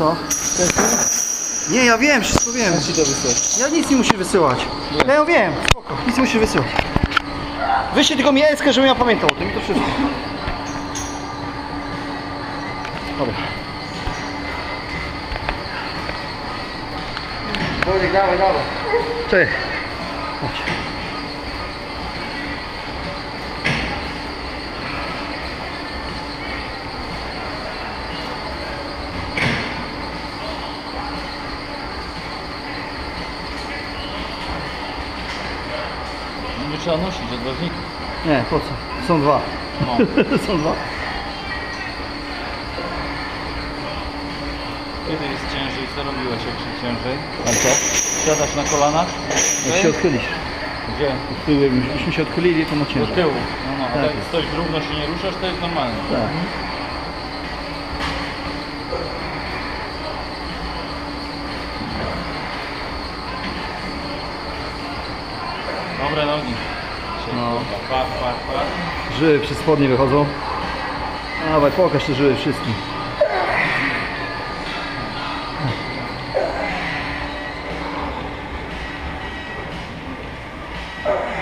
Co? Nie, ja wiem, wszystko wiem. to wysłać. Ja nic nie muszę wysyłać. Ja ją wiem, spoko, nic nie muszę wysyłać. Wyślij tylko mi eskę, żebym ja pamiętał o tym i to wszystko. Dobra. Wojtek, dawaj, dawaj. Cześć. Chodź. Nie trzeba nosić odważników. Nie, po co? Są dwa. No. Są dwa. Kiedy jest ciężej? Co robiłeś jak się ciężej? Ale co? Siadasz na kolanach? Jak się odchylisz. Gdzie? Tyłem, byśmy się odchylili, to ma Do ciężar. tyłu. No, no. Tak jak jest. stoisz równo się nie ruszasz, to jest normalne. Tak. Dobre nogi. No. Żyły przez spodnie wychodzą. Dawaj, pokaż te żyły wszystkim. Thank